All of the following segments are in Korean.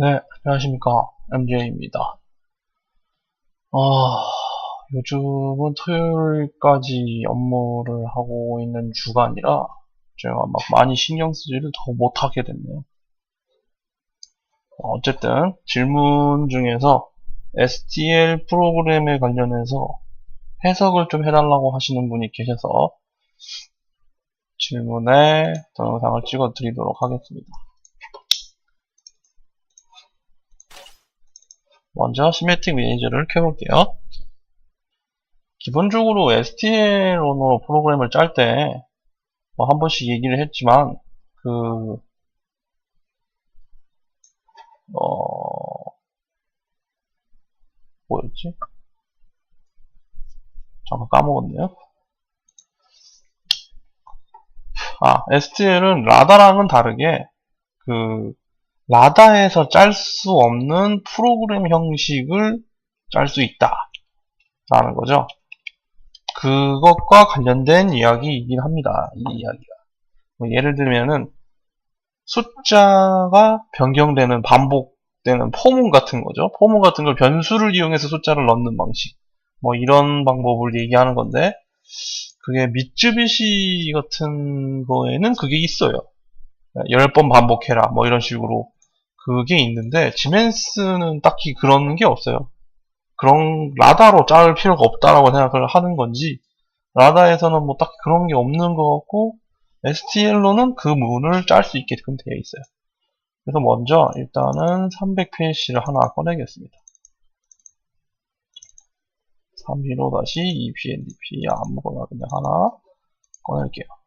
네, 안녕하십니까. MJ입니다. 아, 요즘은 토요일까지 업무를 하고 있는 주간이라 제가 막 많이 신경 쓰지를 더 못하게 됐네요. 어쨌든 질문 중에서 STL 프로그램에 관련해서 해석을 좀 해달라고 하시는 분이 계셔서 질문에 동영상을 찍어 드리도록 하겠습니다. 먼저 시메틱 매니저를 켜볼게요. 기본적으로 STL 언어로 프로그램을 짤 때 뭐 한 번씩 얘기를 했지만 그 어, 뭐였지? 잠깐 까먹었네요. 아, STL은 라다랑은 다르게 그 라다에서 짤 수 없는 프로그램 형식을 짤 수 있다. 라는 거죠. 그것과 관련된 이야기이긴 합니다. 이 이야기가. 뭐 예를 들면은 숫자가 변경되는 반복되는 포문 같은 거죠. 포문 같은 걸 변수를 이용해서 숫자를 넣는 방식. 뭐 이런 방법을 얘기하는 건데 그게 미쯔비시 같은 거에는 그게 있어요. 10번 반복해라. 뭐 이런 식으로 그게 있는데 지멘스는 딱히 그런 게 없어요. 그런 라다로 짤 필요가 없다라고 생각을 하는 건지 라다에서는 뭐 딱히 그런 게 없는 것 같고 STL로는 그 문을 짤 수 있게끔 되어 있어요. 그래서 먼저 일단은 300페이지를 하나 꺼내겠습니다. 315-EPNDP 아무거나 그냥 하나 꺼낼게요.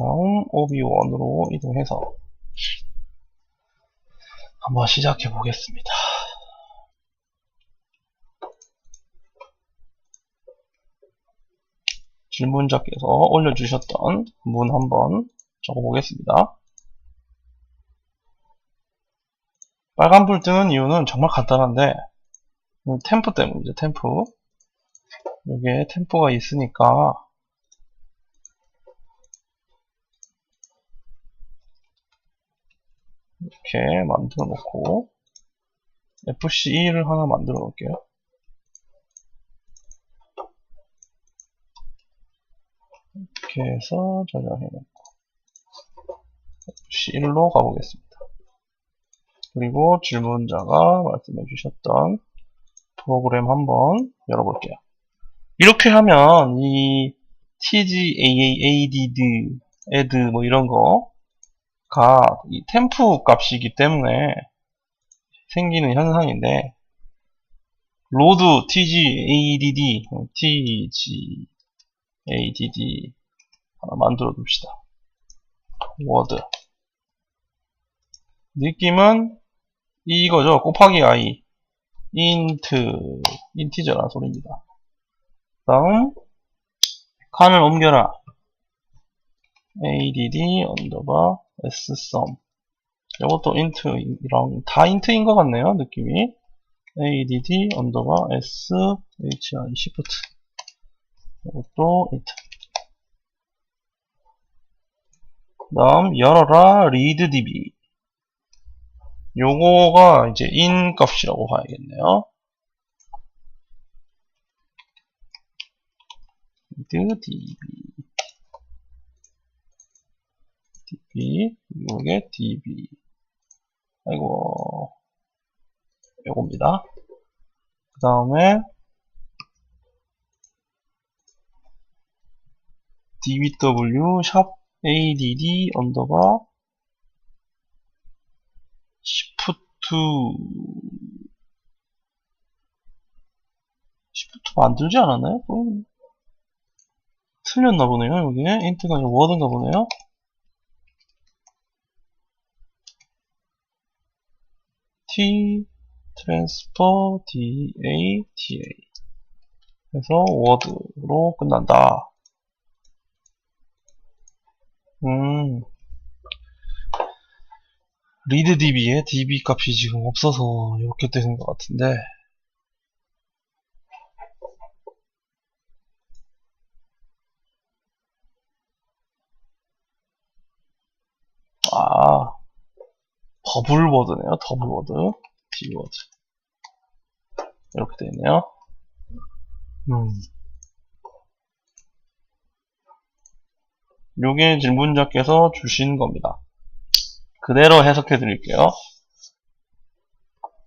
다음 OB1으로 이동해서 한번 시작해 보겠습니다. 질문자께서 올려주셨던 문 한번 적어보겠습니다. 빨간불 뜨는 이유는 정말 간단한데 음, 템프 때문이죠. 템프 여기에 템프가 있으니까 이렇게 만들어 놓고 FC2를 하나 만들어 놓을게요. 이렇게 해서 저장해 놓고 FC1로 가보겠습니다. 그리고 질문자가 말씀해 주셨던 프로그램 한번 열어볼게요. 이렇게 하면 이 tgadd, add 뭐 이런 거 가 이 템프 값이기 때문에 생기는 현상인데 로드 tgadd, tgadd 하나 만들어 둡시다. 워드 느낌은 이거죠. 곱하기 i 인트 인티저라는 소리입니다. 다음 칸을 옮겨라 add 언더바 ssum 이것도 인트랑 다 인트인 것 같네요. 느낌이. Add 언더바 shi shift. 이것도 인트 다음 열어라 readdb 요거가 이제 in 값이라고 봐야겠네요. read db 요게 db 아이고 요겁니다. 그 다음에 dbw 샵 add 언더바 시프트 시프트 만들지 않았나요? 어, 틀렸나 보네요. 여기 인트가 아니라 워드인가 보네요. T 트랜스퍼 DA TA 해서 word로 끝난다. 음. 리드 DB에 DB 값이 지금 없어서 이렇게 되는 것 같은데. 아. 더블 워드네요. 더블 워드. d워드. 이렇게 되어 있네요. 음. 요게 질문자께서 주신 겁니다. 그대로 해석해 드릴게요.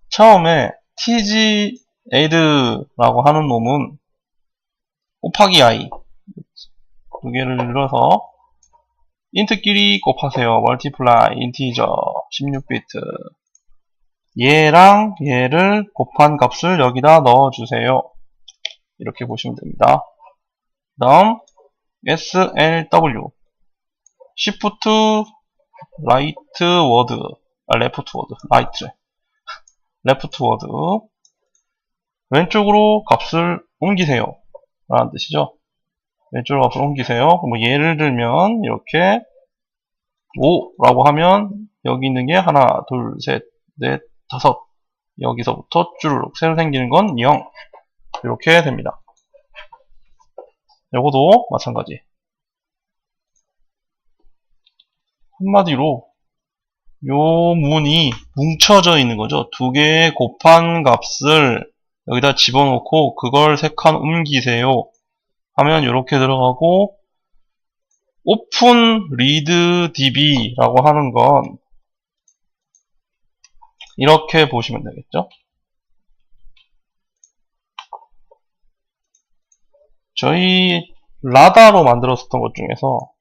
처음에 tg add라고 하는 놈은 곱하기 i 두 개를 눌러서 인트끼리 곱하세요. multiply 인티저 16비트 얘랑 얘를 곱한 값을 여기다 넣어주세요. 이렇게 보시면 됩니다. 그 다음 slw shift right word 아 left word right left word 왼쪽으로 값을 옮기세요. 라는 뜻이죠. 왼쪽으로 값을 옮기세요. 뭐 예를 들면 이렇게 5라고 하면 여기 있는 게 하나, 둘, 셋, 넷, 다섯 여기서부터 쭈르륵 새로 생기는 건 0 이렇게 됩니다. 요거도 마찬가지. 한마디로 요 문이 뭉쳐져 있는 거죠. 두 개의 곱한 값을 여기다 집어넣고 그걸 세 칸 옮기세요. 하면 이렇게 들어가고 오픈 리드 db라고 하는 건 이렇게 보시면 되겠죠. 저희 라다로 만들었었던 것 중에서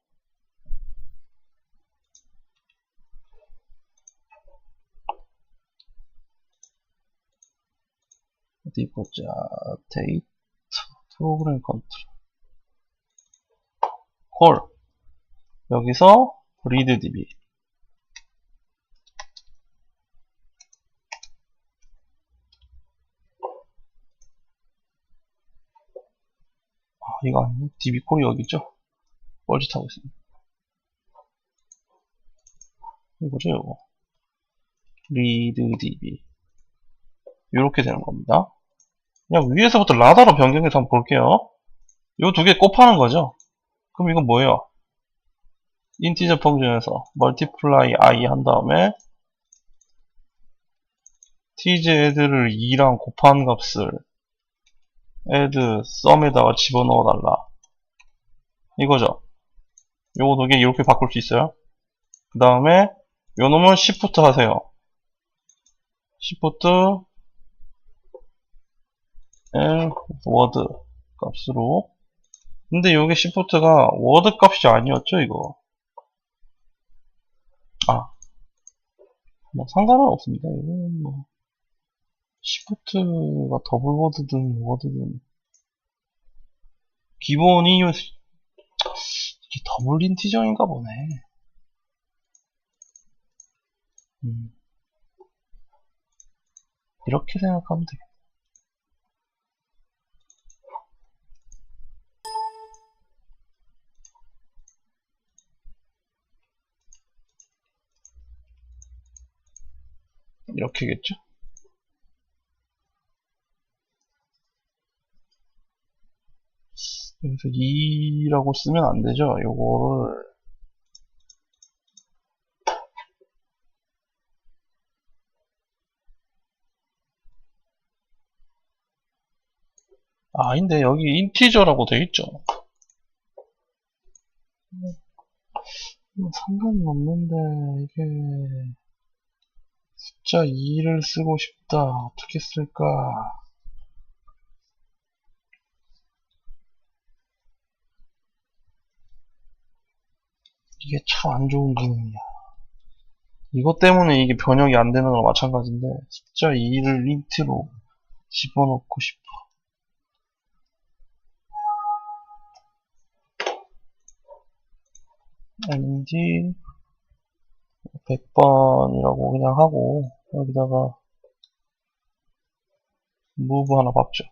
어디 보자. 데이터 프로그램 컨트롤 콜 여기서 readdb 아 이거 아니에요? db콜이 여기 있죠? 뻘짓하고 있습니다. 이거죠 이거? readdb 이렇게 되는 겁니다. 그냥 위에서부터 라다로 변경해서 한번 볼게요. 이 두 개 곱하는 거죠. 그럼 이건 뭐예요? 인티저 펑션에서 multiply i 한 다음에 tj add를 2랑 곱한 값을 add sum에다가 집어넣어 달라. 이거죠. 요거 두 개 이렇게 바꿀 수 있어요. 그 다음에 요 놈은 shift 하세요. shift L 워드 값으로 근데 여기 시프트가 워드 값이 아니었죠 이거? 아 뭐 상관은 없습니다. 이건 뭐 시프트가 더블 워드든 워드든 기본이 이게 더블 인티저인가 보네. 음. 이렇게 생각하면 되겠다 이렇게겠죠? 여기서 2라고 쓰면 안 되죠. 요거를 아, 아닌데 여기 인티저라고 돼 있죠. 뭐 상관은 없는데 이게 숫자 2를 쓰고 싶다. 어떻게 쓸까? 이게 참 안 좋은 기능이야. 이것 때문에 이게 번역이 안 되는 거랑 마찬가지인데 숫자 2를 인트로 집어넣고 싶어. md 100번이라고 그냥 하고 여기다가 move 하나 박죠.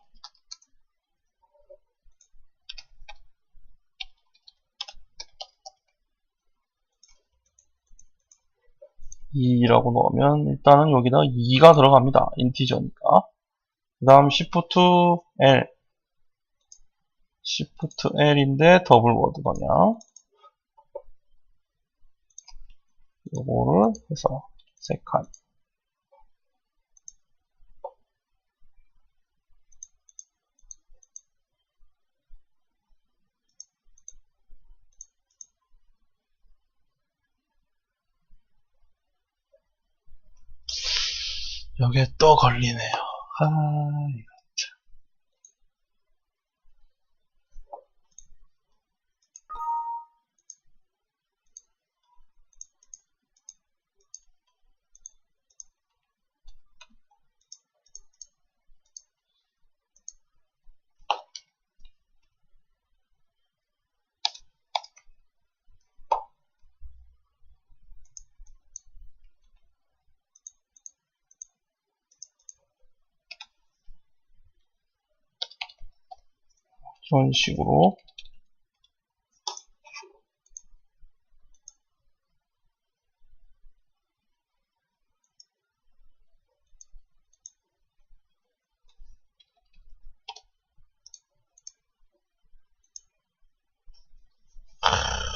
(2라고) 넣으면 일단은 여기다 2가 들어갑니다. 인티저니까. 그 다음 shift L. Shift L인데 더블 워드 방향 요거를 해서 세 칸. 여기에 또 걸리네요. 아, 이거 참. 이런 식으로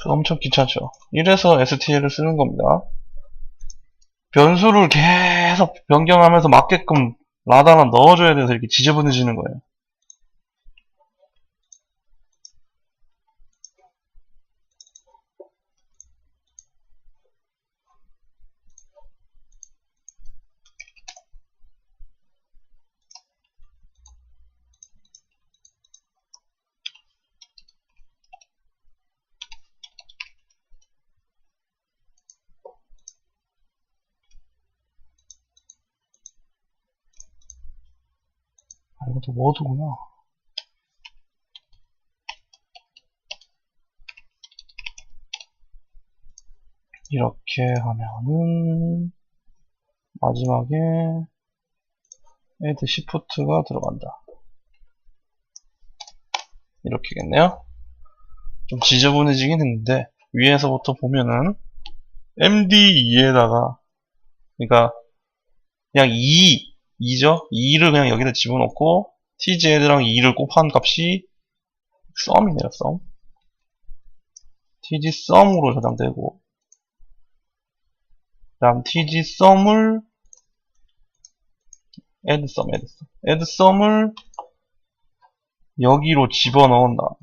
엄청 귀찮죠. 이래서 STL을 쓰는 겁니다. 변수를 계속 변경하면서 맞게끔 라다나 넣어줘야 돼서 이렇게 지저분해지는 거예요. 아, 이것도 워드구나. 이렇게 하면은, 마지막에, add shift가 들어간다. 이렇게겠네요. 좀 지저분해지긴 했는데, 위에서부터 보면은, MD2에다가, 그러니까, 그냥 2, 2죠? 2를 그냥 여기다 집어넣고 tg에드랑 2를 곱한 값이 썸이네요, 썸. tg 썸으로 저장되고 다음 tg 썸을 add sum, add sum. add sum을 여기로 집어넣은 다음에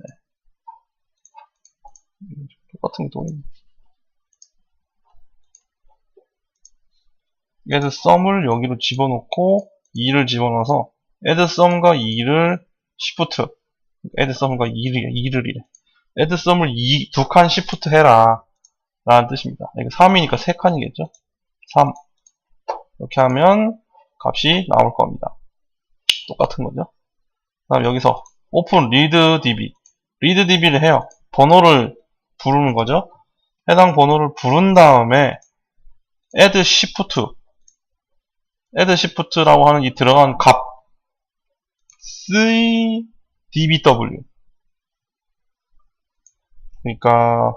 똑같은 게또 있네. add sum을 여기로 집어넣고 2를 집어넣어서 add sum과 2를 shift add sum과 2를 2를 이래 add sum을 2, 두 칸 shift 해라 라는 뜻입니다. 이거 3이니까 3칸이겠죠? 3 이렇게 하면 값이 나올 겁니다. 똑같은 거죠. 다음 여기서 open read db read db를 해요. 번호를 부르는 거죠. 해당 번호를 부른 다음에 add shift add shift라고 하는 이 들어간 값 의 dbw 그러니까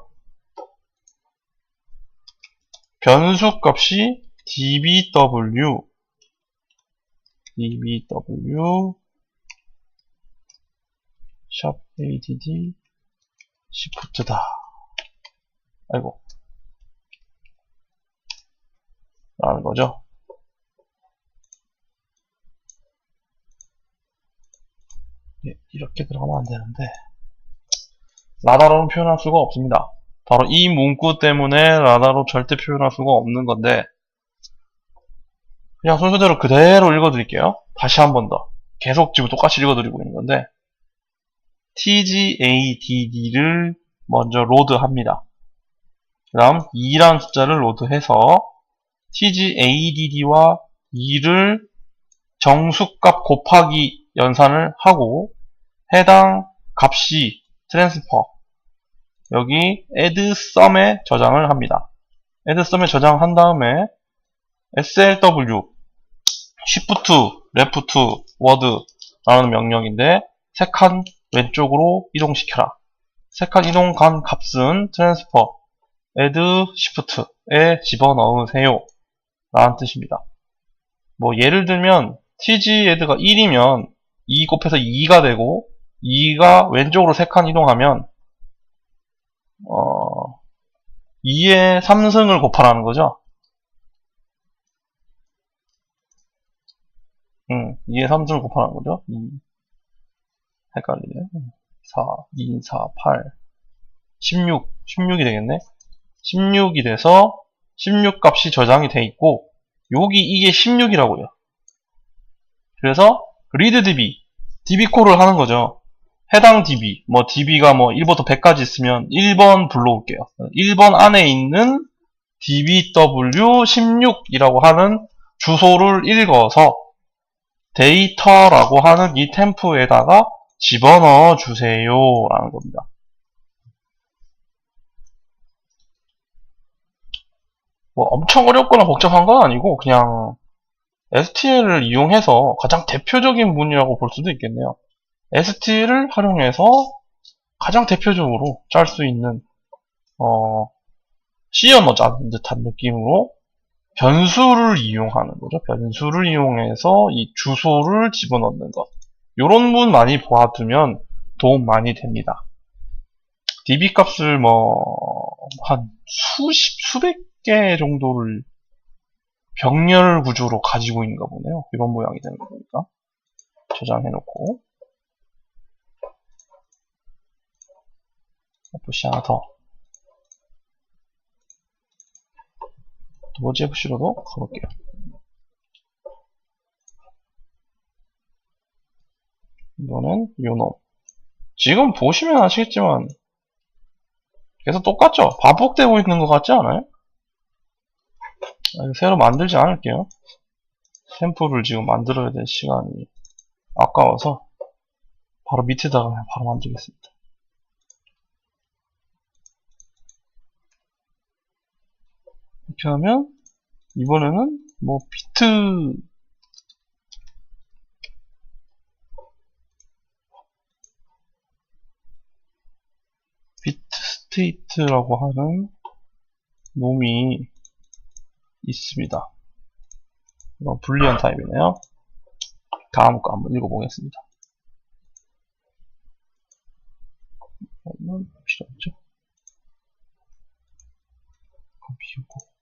변수 값이 dbw dbw 샵 add shift다. 아이고. 라는 거죠 이렇게 들어가면 안 되는데 라다로는 표현할 수가 없습니다. 바로 이 문구 때문에 라다로 절대 표현할 수가 없는 건데 그냥 순서대로 그대로 읽어드릴게요. 다시 한 번 더. 계속 지금 똑같이 읽어드리고 있는 건데 tgadd를 먼저 로드합니다. 그 다음 2란 숫자를 로드해서 tgadd와 2를 정수값 곱하기 연산을 하고 해당 값이 트랜스퍼 여기 add sum에 저장을 합니다. add sum에 저장한 다음에 slw shift left word 라는 명령인데 세 칸 왼쪽으로 이동시켜라. 세 칸 이동 간 값은 transfer add shift에 집어넣으세요. 라는 뜻입니다. 뭐 예를 들면 tg add가 1이면 2 곱해서 2가 되고 2가 왼쪽으로 3칸 이동하면 어 2에 3승을 곱하라는 거죠. 응, 2에 3승을 곱하는 거죠. 2. 헷갈리네. 4, 2, 4, 8, 16, 16이 되겠네. 16이 돼서 16 값이 저장이 돼 있고, 여기 이게 16이라고요. 그래서 read db, db 콜을 하는 거죠. 해당 db, 뭐 db가 뭐 1부터 100까지 있으면 1번 불러올게요. 1번 안에 있는 dbw16이라고 하는 주소를 읽어서 데이터라고 하는 이 템프에다가 집어넣어 주세요 라는 겁니다. 뭐 엄청 어렵거나 복잡한 건 아니고 그냥 STL을 이용해서 가장 대표적인 문이라고 볼 수도 있겠네요. STL을 활용해서 가장 대표적으로 짤 수 있는 어, C언어 짜는 듯한 느낌으로 변수를 이용하는 거죠. 변수를 이용해서 이 주소를 집어넣는 것. 요런 문 많이 보아두면 도움 많이 됩니다. db 값을 뭐, 한 수십, 수백 개 정도를 병렬 구조로 가지고 있는가 보네요. 이런 모양이 되는 거니까. 저장해 놓고. FC 하나 더. 두 번째 FC로도 가볼게요. 이거는 요놈. 지금 보시면 아시겠지만 계속 똑같죠? 반복되고 있는 것 같지 않아요? 새로 만들지 않을게요. 샘플을 지금 만들어야 될 시간이 아까워서 바로 밑에다가 바로 만들겠습니다. 이렇게 하면 이번에는 뭐 비트 비트 스테이트라고 하는 놈이 있습니다. 이건 불리한 타입이네요. 다음 거 한번 읽어보겠습니다. 필요 없죠. 비우고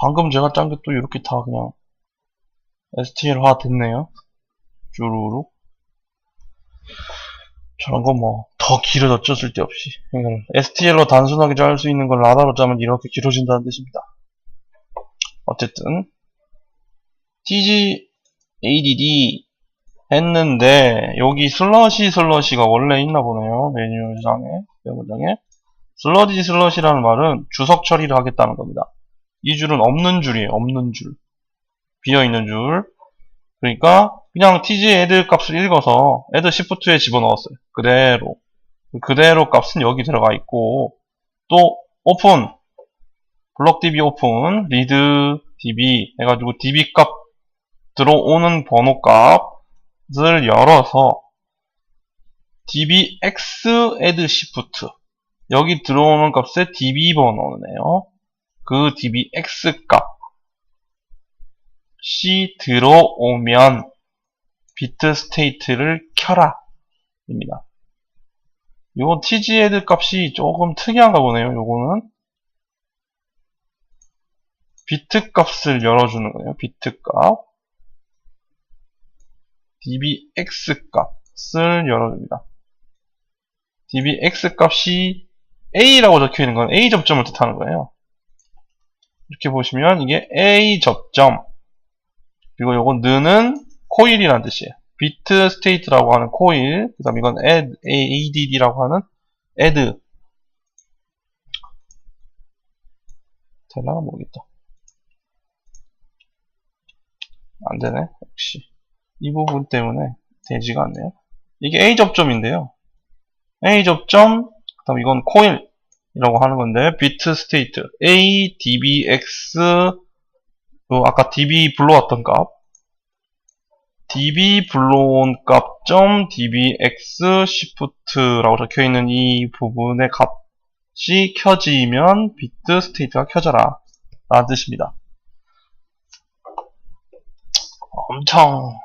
방금 제가 짠 게 또 이렇게 다 그냥 STL화 됐네요. 쭈루루. 저런 거 뭐 더 길어졌죠 쓸데없이. 이건 STL로 단순하게 짤 수 있는 걸 라다로 짜면 이렇게 길어진다는 뜻입니다. 어쨌든 TG ADD 했는데 여기 슬러시 슬러시가 원래 있나 보네요. 메뉴상에 메모장에 슬러지 슬러시라는 말은 주석 처리를 하겠다는 겁니다. 이 줄은 없는 줄이에요. 없는 줄. 비어있는 줄. 그러니까 그냥 tg add 값을 읽어서 add shift에 집어넣었어요. 그대로. 그대로 값은 여기 들어가 있고 또 open 블록db open read db 해가지고 db 값 들어오는 번호 값을 열어서 dbx add shift 여기 들어오는 값에 db 번호네요. 그 dbx 값이 들어오면 비트 스테이트를 켜라 입니다. 요거 tghead 값이 조금 특이한가 보네요. 요거는 비트 값을 열어주는 거예요. 비트 값 dbx 값을 열어줍니다. dbx 값이 a라고 적혀 있는 건 a 접점을 뜻하는 거예요. 이렇게 보시면 이게 A 접점 그리고 요건 느는 코일이라는 뜻이에요. 비트 스테이트라고 하는 코일 그 다음 이건 add, add라고 하는 add 되나 모르겠다. 안되네 역시 이 부분 때문에 되지가 않네요. 이게 A 접점인데요. A 접점 그 다음 이건 코일 이라고 하는 건데 비트 스테이트 a dbx 어, 아까 db 불러왔던 값 db 불러온 값 점 dbx shift라고 적혀 있는 이 부분의 값이 켜지면 비트 스테이트가 켜져라 라는 뜻입니다. 엄청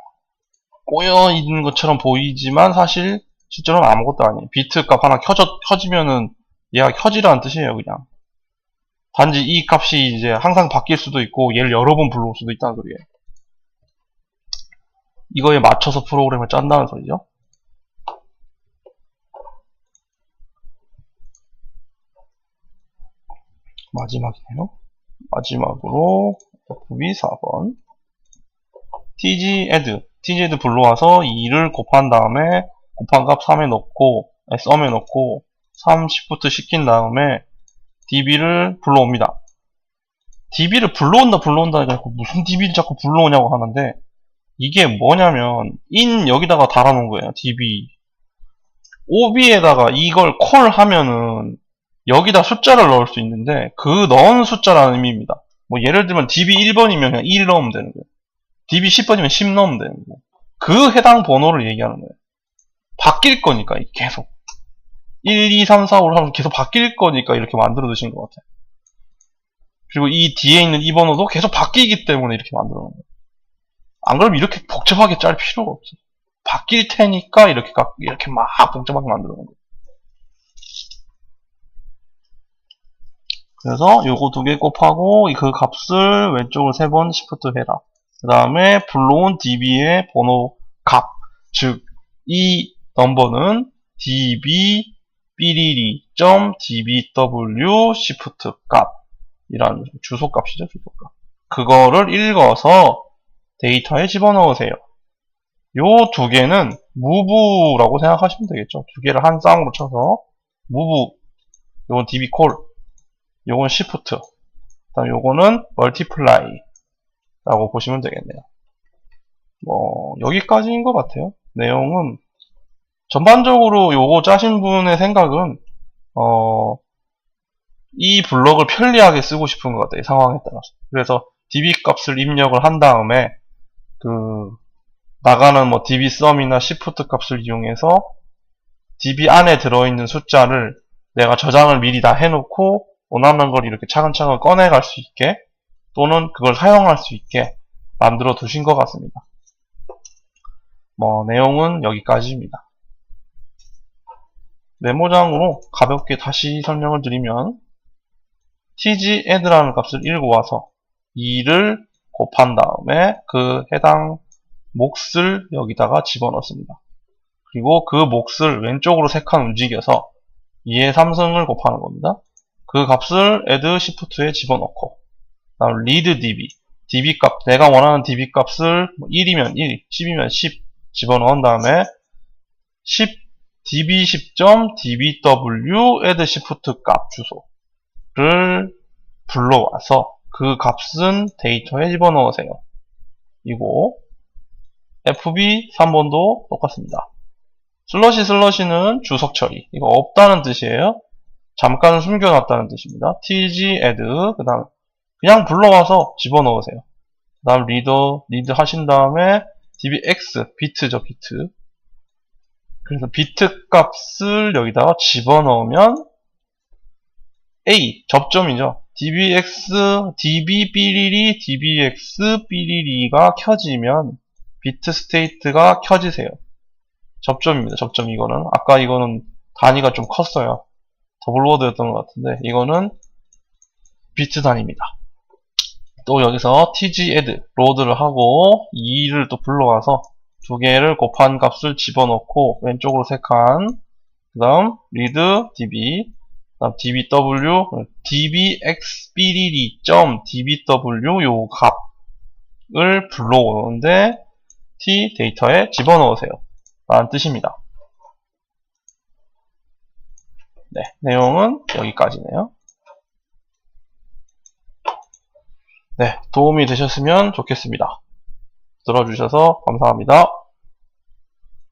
꼬여 있는 것처럼 보이지만 사실 실제로는 아무것도 아니에요. 비트 값 하나 켜져, 켜지면은 얘가 켜지라는 뜻이에요, 그냥. 단지 이 값이 이제 항상 바뀔 수도 있고 얘를 여러 번 불러올 수도 있다는 소리예요. 이거에 맞춰서 프로그램을 짠다는 소리죠. 마지막이네요. 마지막으로 FB 4번 tg add tg add 불러와서 2를 곱한 다음에 곱한 값 3에 넣고 sum에 넣고 3 시프트 시킨 다음에 db를 불러옵니다. db를 불러온다 불러온다 해가지고 무슨 db를 자꾸 불러오냐고 하는데 이게 뭐냐면 in 여기다가 달아놓은 거예요. db ob에다가 이걸 콜 하면은 여기다 숫자를 넣을 수 있는데 그 넣은 숫자라는 의미입니다. 뭐 예를 들면 db 1번이면 그냥 1 넣으면 되는 거예요. db 10번이면 10 넣으면 되는 거예요. 그 해당 번호를 얘기하는 거예요. 바뀔 거니까 계속 1, 2, 3, 4, 5 하면서 계속 바뀔 거니까 이렇게 만들어 두신 것 같아요. 그리고 이 뒤에 있는 이 번호도 계속 바뀌기 때문에 이렇게 만들어 놓은 거예요. 안 그러면 이렇게 복잡하게 짤 필요가 없어요. 바뀔 테니까 이렇게 각- 이렇게 막 복잡하게 만들어 놓은 거예요. 그래서 요거 두 개 곱하고 그 값을 왼쪽을 세 번 시프트 해라. 그 다음에 불러온 db의 번호 값, 즉 이 넘버는 db 삐리리.dbw 시프트 값 이라는 주소 값이죠, 주소 값. 그거를 읽어서 데이터에 집어넣으세요. 요 두 개는 무브라고 생각하시면 되겠죠. 두 개를 한 쌍으로 쳐서 무브, 요건 db 콜, 요건 시프트, 그다음 요거는 멀티플라이 라고 보시면 되겠네요. 뭐 여기까지인 것 같아요. 내용은 전반적으로 요거 짜신 분의 생각은 어, 이 블럭을 편리하게 쓰고 싶은 것 같아요. 이 상황에 따라서. 그래서 db 값을 입력을 한 다음에 그 나가는 뭐 db sum이나 shift 값을 이용해서 db 안에 들어있는 숫자를 내가 저장을 미리 다 해놓고 원하는 걸 이렇게 차근차근 꺼내갈 수 있게 또는 그걸 사용할 수 있게 만들어 두신 것 같습니다. 뭐 내용은 여기까지입니다. 메모장으로 가볍게 다시 설명을 드리면 tg add라는 값을 읽고 와서 2를 곱한 다음에 그 해당 몫을 여기다가 집어넣습니다. 그리고 그 몫을 왼쪽으로 3칸 움직여서 2의 3승을 곱하는 겁니다. 그 값을 add shift에 집어넣고 다음 read db db 값 내가 원하는 db 값을 1이면 1, 10이면 10 집어넣은 다음에 10 db10.dbw add shift 값 주소를 불러와서 그 값은 데이터에 집어넣으세요. 이고 fb 3번도 똑같습니다. 슬러시 슬러시는 주석 처리 이거 없다는 뜻이에요. 잠깐 숨겨놨다는 뜻입니다. tg add 그 다음 그냥 불러와서 집어넣으세요. 그 다음 리더 리드 하신 다음에 dbx 비트죠 비트 그래서 비트 값을 여기다가 집어넣으면 a 접점이죠. dbx db 삐리리 dbx 삐리리가 켜지면 비트 스테이트가 켜지세요. 접점입니다. 접점 이거는 아까 이거는 단위가 좀 컸어요. 더블워드였던 것 같은데 이거는 비트 단위입니다. 또 여기서 tg add 로드를 하고 2를 또 불러와서 두 개를 곱한 값을 집어넣고 왼쪽으로 세 칸, 그 다음 read db, 그 dbw, dbxbdd.dbw 요 값을 불러오는데 t 데이터에 집어넣으세요. 라는 뜻입니다. 네, 내용은 여기까지네요. 네, 도움이 되셨으면 좋겠습니다. 들어주셔서 감사합니다.